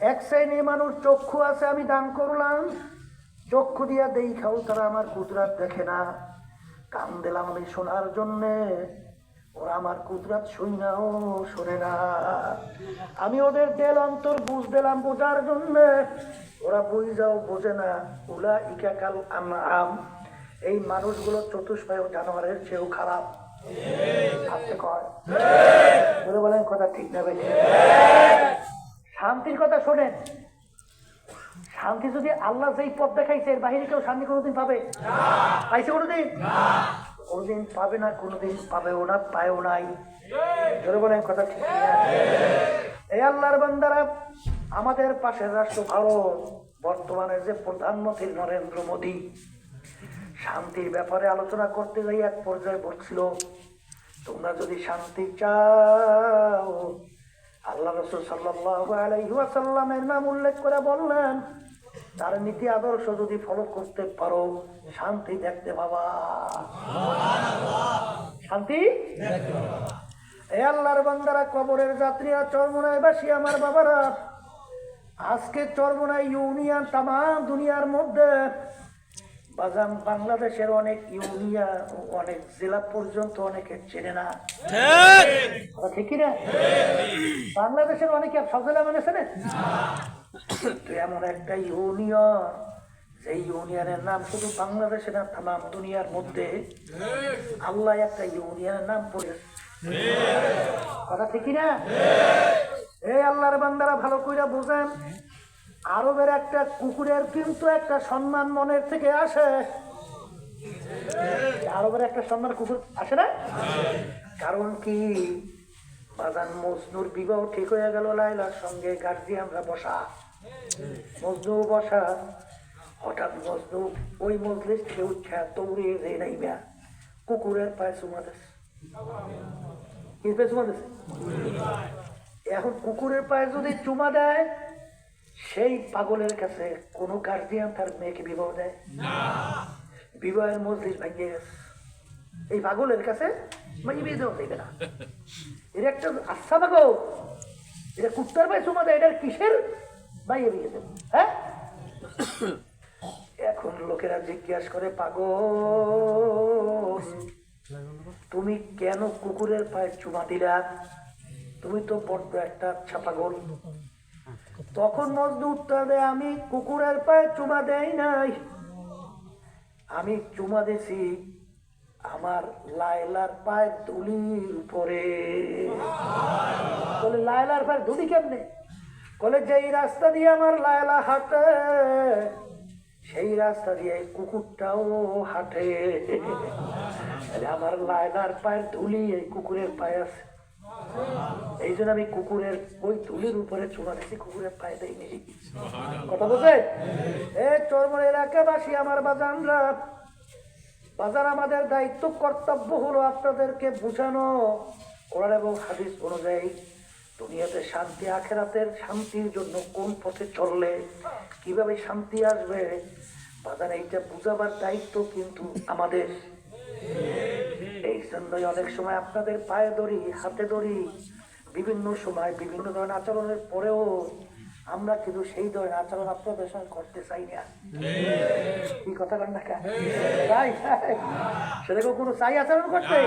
এক শ্রেণি মানুষ চক্ষু আছে আমি দান করলাম। চক্ষু দিয়া দেই খাও তারা আমার কুদরাত দেখে না। কান দিলাম আমি শোনার জন্যে ওরা আমার কুদরাত শুই না ও শোনে না। আমি ওদের দেল অন্তর বুঝ দিলাম বোঝার জন্যে ওরা বুঝ যাও বোঝে না। উলা ইকা কাল আম এই মানুষগুলো চতুষ্পায় জানোয়ারের চেয়েও খারাপ। আপনি কয়? বলে বলেন কথা ঠিক না ভাই। শান্তির কথা শোনেন। শান্তি যদি আল্লাহ যেই পথ দেখাইছে, এর বাহিরে কেউ শান্তি কোনোদিন পাবে? পাইছে কোনোদিন? কোনোদিন পাবে না, কোনোদিন পাবেও না, পায়ও নাই। ধরে বলেন কথা ঠিক এই আল্লাহর বান্দারা আমাদের পাশের রাষ্ট্র ভারত, বর্তমানে যে প্রধানমন্ত্রী নরেন্দ্র মোদী, শান্তির ব্যাপারে আলোচনা করতে যাই এক পর্যায়ে বলছিল তোমরা যদি শান্তি চাও আল্লাহ রসুল সাল্লাহ আলাইসাল্লামের নাম উল্লেখ করে বললেন, তার নীতি আদর্শ যদি ফলো করতে পারো, শান্তি দেখতে পাবা। শান্তি এ আল্লাহর বান্দারা কবরের যাত্রীরা চরমনায় বাসী আমার বাবারা, আজকে চরমনায় ইউনিয়ন তাম দুনিয়ার মধ্যে বাংলাদেশের অনেক ইউনিয়া অনেক জেলা পর্যন্ত অনেকে চেনে না। ঠিকই না বাংলাদেশের অনেকে আর সব জেলা মেনেছে না? তো এমন একটা ইউনিয়ন সেই ইউনিয়নের নাম শুধু বাংলাদেশের না তাম দুনিয়ার মধ্যে আল্লাহ একটা ইউনিয়নের নাম পড়েছে কথা ঠিকই না এই আল্লাহর বান্দারা ভালো কইরা বুঝেন আরবের একটা কুকুরের কিন্তু একটা সম্মান মনের থেকে আসে। আরবের একটা সম্মান কুকুর আসে না? কারণ কি? বাজান মজনুর বিবাহ ঠিক হয়ে গেল লাইলার সঙ্গে, গার্জিয়ানরা বসা। মজনু বসা। হঠাৎ মজনু ওই মজলিস থেকে উঠা দৌড়ে রে নাইবা কুকুরের পায়ে চুমা দিস। কি পায়ে এখন কুকুরের পায়ে যদি চুমা দেয় সেই পাগলের কাছে কোনো গার্জিয়ান তার মেয়েকে বিবাহ দেয়? বিবাহের মজলিস ভাঙিয়ে গেছে। এই পাগলের কাছে মেয়ে বিয়ে দেওয়া দেবে না। এর একটা আস্থা পাগল এটা কুত্তার দেয় এটার কিসের বাইয়ে বিয়ে দেবে? হ্যাঁ? এখন লোকেরা জিজ্ঞাসা করে পাগল তুমি কেন কুকুরের পায়ে চুমা দিলা? তুমি তো বড্ড একটা ছাপাগল তখন মজদুর দেয় আমি কুকুরের পায়ে চুমা দেই নাই। আমি চুমা দিছি আমার লায়লার পায়ের ধুলির উপরে। বলে, লায়লার পায়ের ধুলি কেমনে? বলে, যেই রাস্তা দিয়ে আমার লায়লা হাঁটে, সেই রাস্তা দিয়ে কুকুরটাও হাঁটে। আমার লায়লার পায়ের ধুলি এই কুকুরের পায়ে আছে। এই জন্য আমি কুকুরের ওই তুলির উপরে কুকুরের কথা বলছে এ চরমর এলাকাবাসী আমার বাজানরা বাজার আমাদের দায়িত্ব কর্তব্য হলো আপনাদেরকে বুঝানো। কোরআন এবং হাদিস অনুযায়ী দুনিয়াতে শান্তি আখেরাতের শান্তির জন্য কোন পথে চললে কীভাবে শান্তি আসবে? বাজার এইটা বুঝাবার দায়িত্ব কিন্তু আমাদের। এই জন্যই অনেক সময় আপনাদের পায়ে দড়ি, হাতে দড়ি, বিভিন্ন সময় বিভিন্ন ধরনের আচরণের পরেও আমরা কিন্তু সেই ধরনের আচরণ আপনাদের সঙ্গে করতে চাই না। কি কথা বলেন না চাই। সেটাকেও কোনো চাই আচরণ করতে?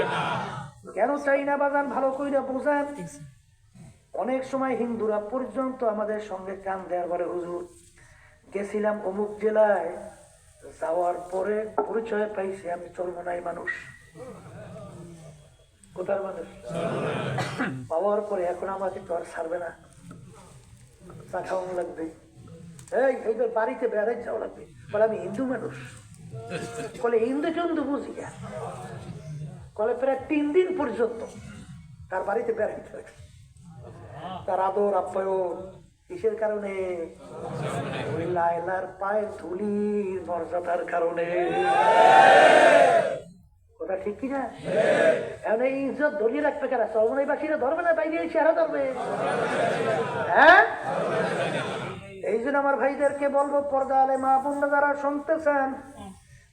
কেন চাই না বাজান ভালো কইরা বোঝান? অনেক সময় হিন্দুরা পর্যন্ত আমাদের সঙ্গে কান দেওয়ার পরে হুজুর, গেছিলাম অমুক জেলায়, যাওয়ার পরে পরিচয় পাইছি আমি চর্মনাই মানুষ। কোথার মানুষ পাওয়ার পরে এখন আমাকে আর ছাড়বে না। চা খাওয়ানো লাগবে। এই বাড়িতে বেড়াই যাওয়া লাগবে। বলে, আমি হিন্দু মানুষ। বলে হিন্দু চন্দু বুঝি বলে, প্রায় তিন দিন পর্যন্ত তার বাড়িতে বেড়াইতে হবে তার আদর, আপ্যায়ন, কিসের কারণে? ওই লায়লার পায়ে ধুলির মর্যাদার কারণে। ঠিক কি না এখন এই ইজ্জত ধরিয়ে রাখবে কেনা চলমনাই বাসীরা ধরবে না? বাইরে এসে আরও ধরবে। হ্যাঁ? এই জন্য আমার ভাইদেরকে বলব, পর্দা আলে মা বোনরা যারা শুনতেছেন,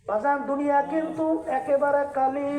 বাজান দুনিয়া কিন্তু একেবারে কালি